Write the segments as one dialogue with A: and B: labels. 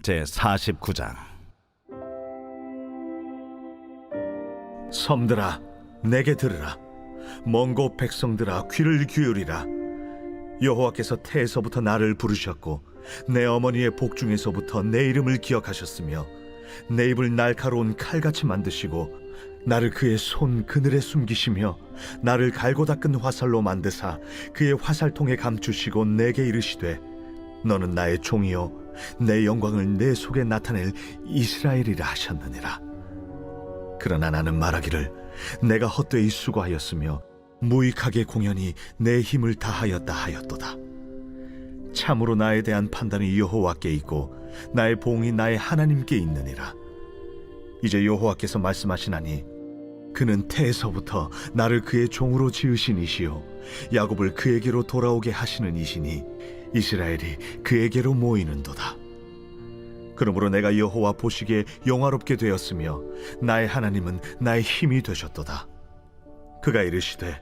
A: 제 49장.
B: 섬들아 내게 들으라. 먼곳 백성들아 귀를 기울이라. 여호와께서 태에서부터 나를 부르셨고 내 어머니의 복중에서부터 내 이름을 기억하셨으며 내 입을 날카로운 칼같이 만드시고 나를 그의 손 그늘에 숨기시며 나를 갈고 닦은 화살로 만드사 그의 화살통에 감추시고 내게 이르시되 너는 나의 종이요 내 영광을 내 속에 나타낼 이스라엘이라 하셨느니라 그러나 나는 말하기를 내가 헛되이 수고하였으며 무익하게 공연히 내 힘을 다하였다 하였도다. 참으로 나에 대한 판단이 여호와께 있고 나의 보응이 나의 하나님께 있느니라. 이제 여호와께서 말씀하시나니 그는 태에서부터 나를 그의 종으로 지으신 이시요 야곱을 그에게로 돌아오게 하시는 이시니 이스라엘이 그에게로 모이는도다. 그러므로 내가 여호와 보시기에 영화롭게 되었으며 나의 하나님은 나의 힘이 되셨도다. 그가 이르시되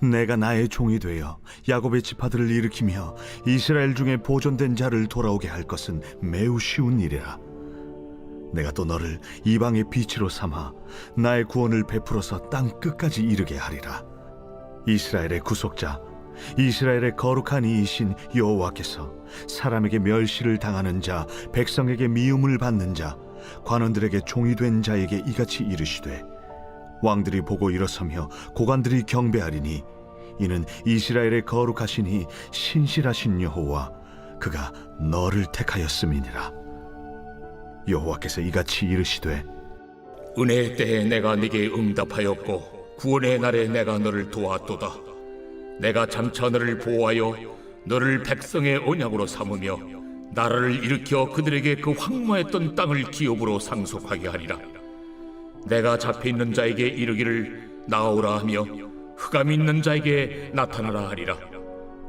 B: 내가 나의 종이 되어 야곱의 지파들을 일으키며 이스라엘 중에 보존된 자를 돌아오게 할 것은 매우 쉬운 일이라. 내가 또 너를 이방의 빛으로 삼아 나의 구원을 베풀어서 땅 끝까지 이르게 하리라. 이스라엘의 구속자, 이스라엘의 거룩한 이이신 여호와께서 사람에게 멸시를 당하는 자, 백성에게 미움을 받는 자, 관원들에게 종이 된 자에게 이같이 이르시되 왕들이 보고 일어서며 고관들이 경배하리니 이는 이스라엘의 거룩하시니 신실하신 여호와 그가 너를 택하였음이니라 여호와께서 이같이 이르시되
C: 은혜의 때에 내가 네게 응답하였고 구원의 날에 내가 너를 도왔도다. 내가 장차 너를 보호하여 너를 백성의 언약으로 삼으며 나라를 일으켜 그들에게 그 황무했던 땅을 기업으로 상속하게 하리라. 내가 잡혀 있는 자에게 이르기를 나오라 하며 흑암 있는 자에게 나타나라 하리라.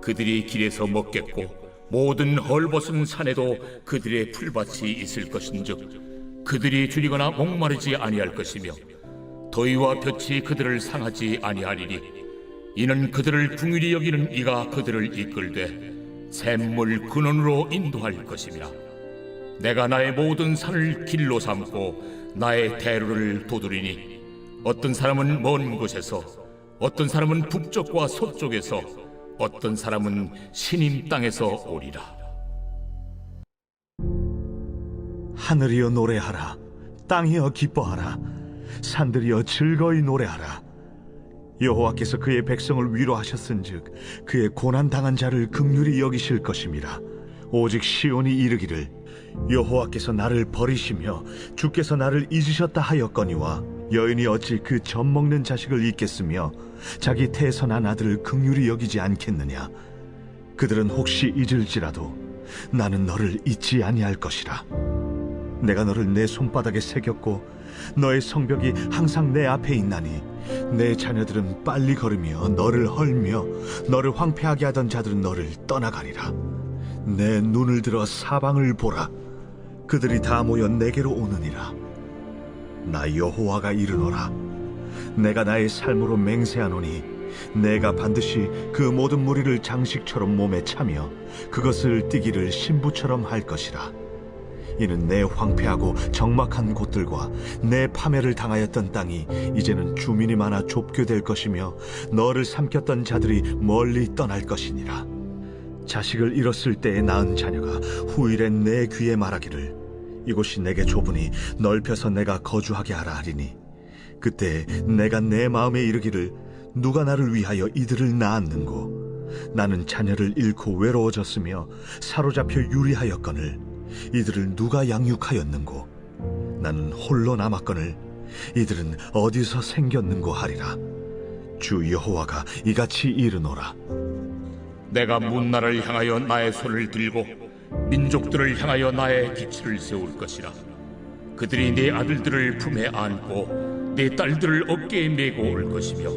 C: 그들이 길에서 먹겠고 모든 헐벗은 산에도 그들의 풀밭이 있을 것인즉 그들이 줄이거나 목마르지 아니할 것이며 더위와 볕이 그들을 상하지 아니하리니 이는 그들을 궁일이 여기는 이가 그들을 이끌되 샘물 근원으로 인도할 것이며 내가 나의 모든 산을 길로 삼고 나의 대로를 도두리니 어떤 사람은 먼 곳에서 어떤 사람은 북쪽과 서쪽에서 어떤 사람은 신임 땅에서 오리라.
B: 하늘이여 노래하라. 땅이여 기뻐하라. 산들이여 즐거이 노래하라. 여호와께서 그의 백성을 위로하셨은즉 그의 고난 당한 자를 극률히 여기실 것임이라. 오직 시온이 이르기를 여호와께서 나를 버리시며 주께서 나를 잊으셨다 하였거니와 여인이 어찌 그 젖 먹는 자식을 잊겠으며 자기 난 아들을 극률히 여기지 않겠느냐? 그들은 혹시 잊을지라도 나는 너를 잊지 아니할 것이라. 내가 너를 내 손바닥에 새겼고 너의 성벽이 항상 내 앞에 있나니 내 자녀들은 빨리 걸으며 너를 헐며 너를 황폐하게 하던 자들은 너를 떠나가리라. 내 눈을 들어 사방을 보라. 그들이 다 모여 내게로 오느니라. 나 여호와가 이르노라 내가 나의 삶으로 맹세하노니 내가 반드시 그 모든 무리를 장식처럼 몸에 차며 그것을 띠기를 신부처럼 할 것이라 이는 내 황폐하고 적막한 곳들과 내 파멸을 당하였던 땅이 이제는 주민이 많아 좁게 될 것이며 너를 삼켰던 자들이 멀리 떠날 것이니라. 자식을 잃었을 때에 낳은 자녀가 후일에 내 귀에 말하기를 이곳이 내게 좁으니 넓혀서 내가 거주하게 하라 하리니 그때 내가 내 마음에 이르기를 누가 나를 위하여 이들을 낳았는고? 나는 자녀를 잃고 외로워졌으며 사로잡혀 유리하였거늘 이들을 누가 양육하였는고? 나는 홀로 남았거늘 이들은 어디서 생겼는고 하리라? 주 여호와가 이같이 이르노라.
C: 내가 문나라를 향하여 나의 손을 들고 민족들을 향하여 나의 기치를 세울 것이라 그들이 내 아들들을 품에 안고 내 딸들을 어깨에 메고 올 것이며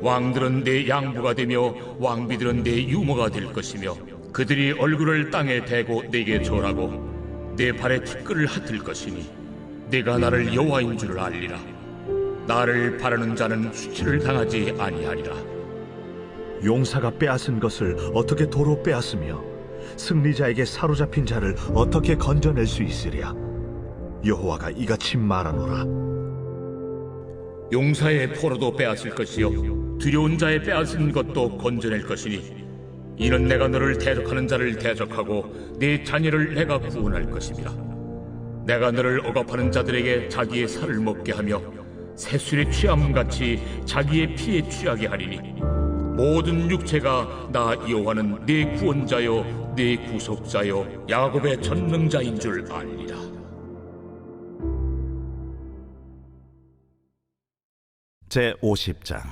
C: 왕들은 내 양부가 되며 왕비들은 내 유모가 될 것이며 그들이 얼굴을 땅에 대고 내게 절하고 내 발에 티끌을 핫을 것이니 내가 나를 여호와인 줄을 알리라. 나를 바라는 자는 수치를 당하지 아니하리라.
B: 용사가 빼앗은 것을 어떻게 도로 빼앗으며 승리자에게 사로잡힌 자를 어떻게 건져낼 수 있으랴 여호와가 이같이 말하노라
C: 용사의 포로도 빼앗을 것이요 두려운 자의 빼앗은 것도 건져낼 것이니 이는 내가 너를 대적하는 자를 대적하고 네 자녀를 내가 구원할 것입니다. 내가 너를 억압하는 자들에게 자기의 살을 먹게 하며 새술의 취함같이 자기의 피에 취하게 하리니 모든 육체가 나 여호와는 네 구원자요 네 구속자요 야곱의 전능자인 줄 알리라.
A: 제 50장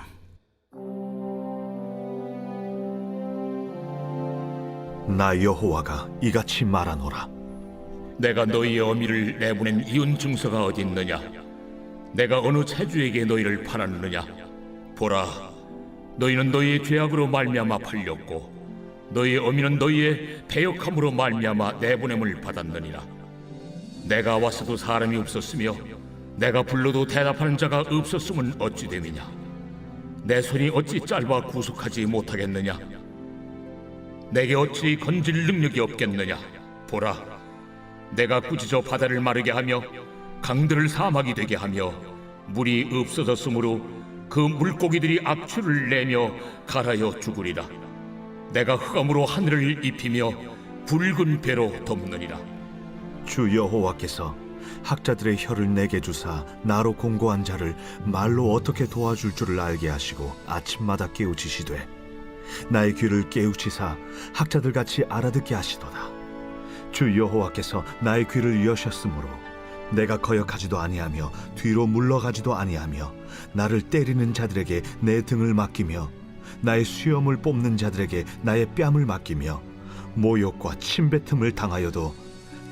B: 나 여호와가 이같이 말하노라
C: 내가 너희의 어미를 내보낸 이혼 증서가 어디 있느냐? 내가 어느 체주에게 너희를 팔았느냐? 보라, 너희는 너희의 죄악으로 말미암아 팔렸고, 너희의 어미는 너희의 배역함으로 말미암아 내보냄을 받았느니라. 내가 왔어도 사람이 없었으며, 내가 불러도 대답하는 자가 없었음은 어찌 됨이냐? 내 손이 어찌 짧아 구속하지 못하겠느냐? 내게 어찌 건질 능력이 없겠느냐? 보라, 내가 꾸짖어 바다를 마르게 하며 강들을 사막이 되게 하며 물이 없어졌으므로 그 물고기들이 악취를 내며 갈아여 죽으리라 내가 흑암으로 하늘을 입히며 붉은 배로 덮느니라
B: 주 여호와께서 학자들의 혀를 내게 주사 나로 공고한 자를 말로 어떻게 도와줄 줄을 알게 하시고 아침마다 깨우치시되 나의 귀를 깨우치사 학자들 같이 알아듣게 하시도다. 주 여호와께서 나의 귀를 여셨으므로 내가 거역하지도 아니하며 뒤로 물러가지도 아니하며 나를 때리는 자들에게 내 등을 맡기며 나의 수염을 뽑는 자들에게 나의 뺨을 맡기며 모욕과 침뱉음을 당하여도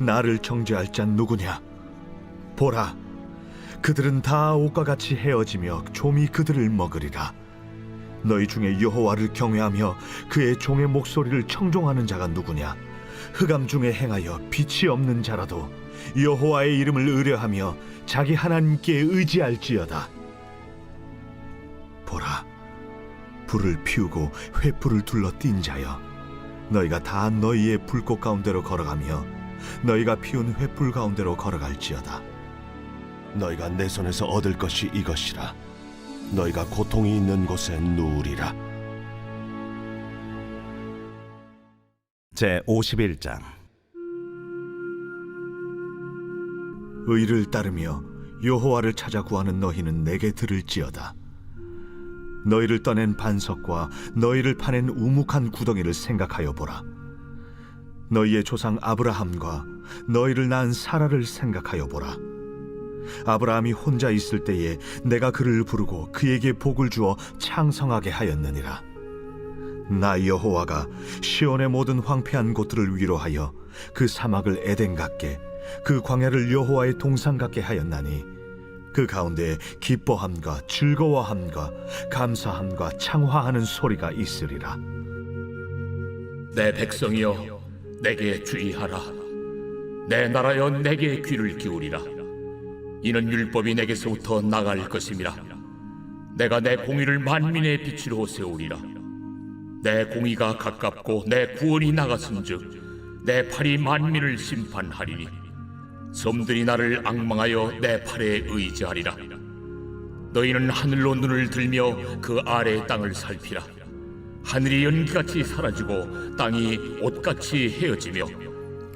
B: 나를 정죄할 자 누구냐? 보라, 그들은 다 옷과 같이 헤어지며 좀이 그들을 먹으리라. 너희 중에 여호와를 경외하며 그의 종의 목소리를 청종하는 자가 누구냐? 흑암 중에 행하여 빛이 없는 자라도 여호와의 이름을 의뢰하며 자기 하나님께 의지할지어다. 보라, 불을 피우고 횃불을 둘러 띈 자여, 너희가 다 너희의 불꽃 가운데로 걸어가며 너희가 피운 횃불 가운데로 걸어갈지어다. 너희가 내 손에서 얻을 것이 이것이라. 너희가 고통이 있는 곳에 누우리라.
A: 제 51장
B: 의를 따르며 여호와를 찾아 구하는 너희는 내게 들을지어다. 너희를 떠낸 반석과 너희를 파낸 우묵한 구덩이를 생각하여 보라. 너희의 조상 아브라함과 너희를 낳은 사라를 생각하여 보라. 아브라함이 혼자 있을 때에 내가 그를 부르고 그에게 복을 주어 창성하게 하였느니라. 나 여호와가 시온의 모든 황폐한 곳들을 위로하여 그 사막을 에덴 같게 그 광야를 여호와의 동산 같게 하였나니 그 가운데 기뻐함과 즐거워함과 감사함과 창화하는 소리가 있으리라
C: 내 백성이여 내게 주의하라. 내 나라여 내게 귀를 기울이라. 이는 율법이 내게서부터 나갈 것임이라. 내가 내 공의를 만민의 빛으로 세우리라. 내 공의가 가깝고 내 구원이 나갔은즉 내 팔이 만민을 심판하리니 섬들이 나를 악망하여 내 팔에 의지하리라. 너희는 하늘로 눈을 들며 그 아래 땅을 살피라 하늘이 연기같이 사라지고 땅이 옷같이 헤어지며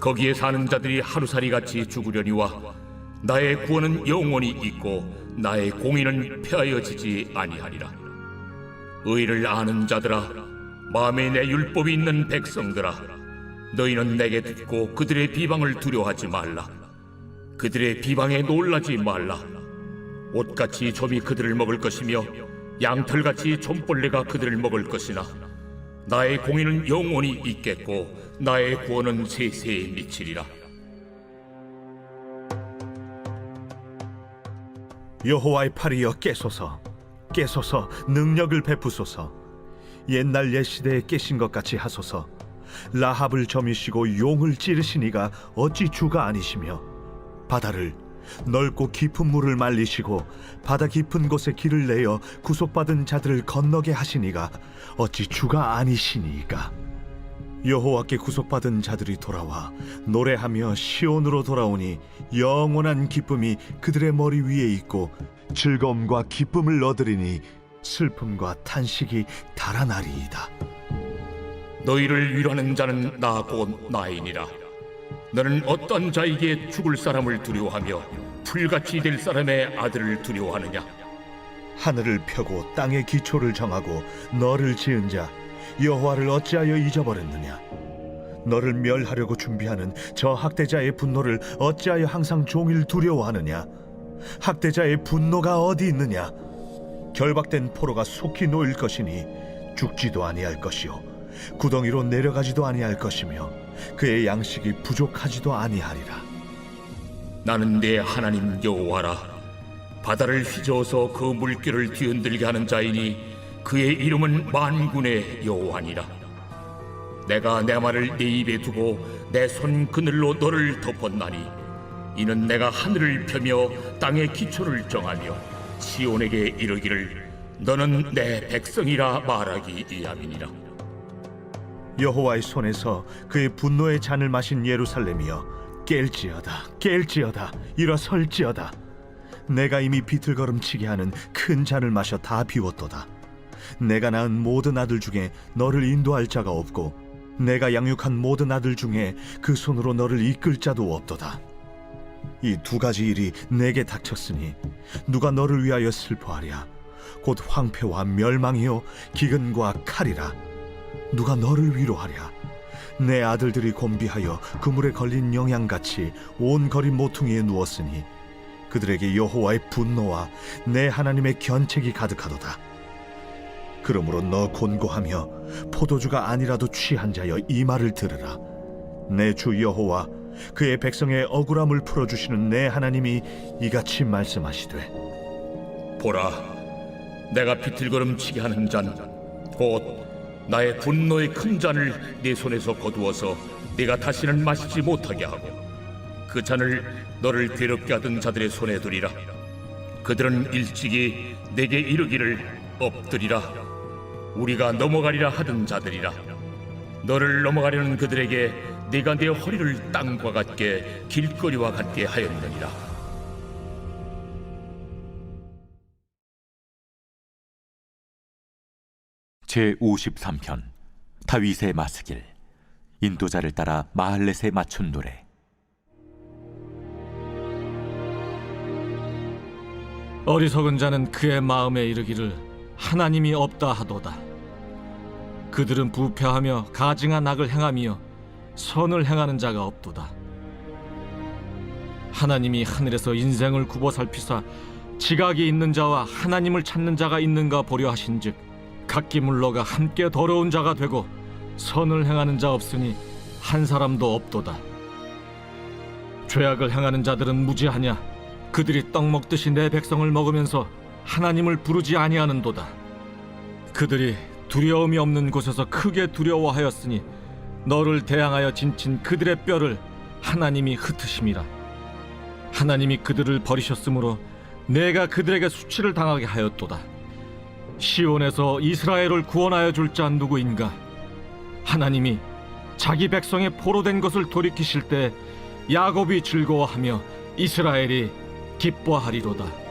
C: 거기에 사는 자들이 하루살이 같이 죽으려니와 나의 구원은 영원히 있고 나의 공의는 폐하여지지 아니하리라. 의를 아는 자들아 마음에 내 율법이 있는 백성들아 너희는 내게 듣고 그들의 비방을 두려워하지 말라. 그들의 비방에 놀라지 말라. 옷같이 점이 그들을 먹을 것이며 양털같이 좀벌레가 그들을 먹을 것이나 나의 공의는 영원히 있겠고 나의 구원은 세세에 미치리라.
B: 여호와의 팔이여 깨소서 깨소서 능력을 베푸소서 옛날 옛 시대에 깨신 것 같이 하소서 라합을 점이시고 용을 찌르시니가 어찌 주가 아니시며 바다를 넓고 깊은 물을 말리시고 바다 깊은 곳에 길을 내어 구속받은 자들을 건너게 하시니가 어찌 주가 아니시니까 여호와께 구속받은 자들이 돌아와 노래하며 시온으로 돌아오니 영원한 기쁨이 그들의 머리 위에 있고 즐거움과 기쁨을 얻으리니 슬픔과 탄식이 달아나리이다.
C: 너희를 위로하는 자는 나곧 나이니라. 너는 어떤 자에게 죽을 사람을 두려워하며 풀같이 될 사람의 아들을 두려워하느냐?
B: 하늘을 펴고 땅의 기초를 정하고 너를 지은 자 여호와를 어찌하여 잊어버렸느냐? 너를 멸하려고 준비하는 저 학대자의 분노를 어찌하여 항상 종일 두려워하느냐? 학대자의 분노가 어디 있느냐? 결박된 포로가 속히 놓일 것이니 죽지도 아니할 것이요 구덩이로 내려가지도 아니할 것이며 그의 양식이 부족하지도 아니하리라.
C: 나는 내 하나님 여호와라. 바다를 휘저어서 그 물결을 뒤흔들게 하는 자이니 그의 이름은 만군의 여호와니라. 내가 내 말을 네 입에 두고 내 손 그늘로 너를 덮었나니 이는 내가 하늘을 펴며 땅의 기초를 정하며 시온에게 이르기를 너는 내 백성이라 말하기 위함이니라.
B: 여호와의 손에서 그의 분노의 잔을 마신 예루살렘이여 깰지어다 깰지어다 일어설지어다. 내가 이미 비틀거름치게 하는 큰 잔을 마셔 다 비웠도다. 내가 낳은 모든 아들 중에 너를 인도할 자가 없고 내가 양육한 모든 아들 중에 그 손으로 너를 이끌 자도 없도다. 이 두 가지 일이 내게 닥쳤으니 누가 너를 위하여 슬퍼하랴? 곧 황폐와 멸망이요 기근과 칼이라 누가 너를 위로하랴? 내 아들들이 곤비하여 그물에 걸린 영양같이 온 거리 모퉁이에 누웠으니 그들에게 여호와의 분노와 내 하나님의 견책이 가득하도다. 그러므로 너 곤고하며 포도주가 아니라도 취한 자여 이 말을 들으라. 내 주 여호와 그의 백성의 억울함을 풀어 주시는 내 하나님이 이같이 말씀하시되
C: 보라, 내가 비틀거름치게 하는 잔, 곧 나의 분노의 큰 잔을 네 손에서 거두어서 네가 다시는 마시지 못하게 하고 그 잔을 너를 괴롭게 하던 자들의 손에 두리라. 그들은 일찍이 내게 이르기를 엎드리라. 우리가 넘어가리라 하던 자들이라. 너를 넘어가려는 그들에게 네가 내 허리를 땅과 같게 길거리와 같게 하였느니라.
D: 제 53편 다윗의 마스길 인도자를 따라 마할렛에 맞춘 노래
E: 어리석은 자는 그의 마음에 이르기를 하나님이 없다 하도다. 그들은 부패하며 가증한 악을 행하며 선을 행하는 자가 없도다. 하나님이 하늘에서 인생을 굽어 살피사 지각이 있는 자와 하나님을 찾는 자가 있는가 보려 하신즉 각기 물러가 함께 더러운 자가 되고 선을 행하는 자 없으니 한 사람도 없도다. 죄악을 행하는 자들은 무지하냐? 그들이 떡 먹듯이 내 백성을 먹으면서 하나님을 부르지 아니하는도다. 그들이 두려움이 없는 곳에서 크게 두려워하였으니 너를 대항하여 진친 그들의 뼈를 하나님이 흩으심이라. 하나님이 그들을 버리셨으므로 내가 그들에게 수치를 당하게 하였도다. 시온에서 이스라엘을 구원하여 줄 자 누구인가? 하나님이 자기 백성의 포로된 것을 돌이키실 때 야곱이 즐거워하며 이스라엘이 기뻐하리로다.